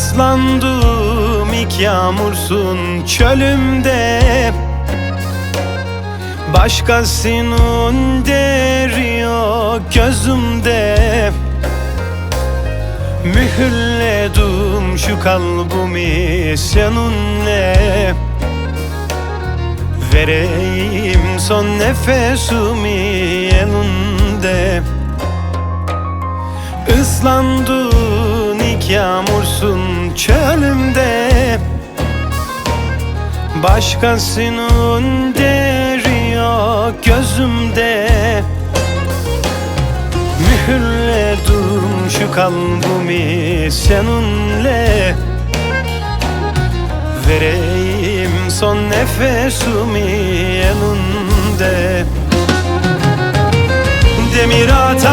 Islandım ilk yağmursun çölümde. Başkasının deri yok gözümde. Mühürledim şu kalbimi seninle. Vereyim son nefesimi elinde. Islandın ilk yağmursun Başkasının deri yok gözümde. Mühürledim şu kalbimi seninle. Vereyim son nefesimi elinde. Demir atar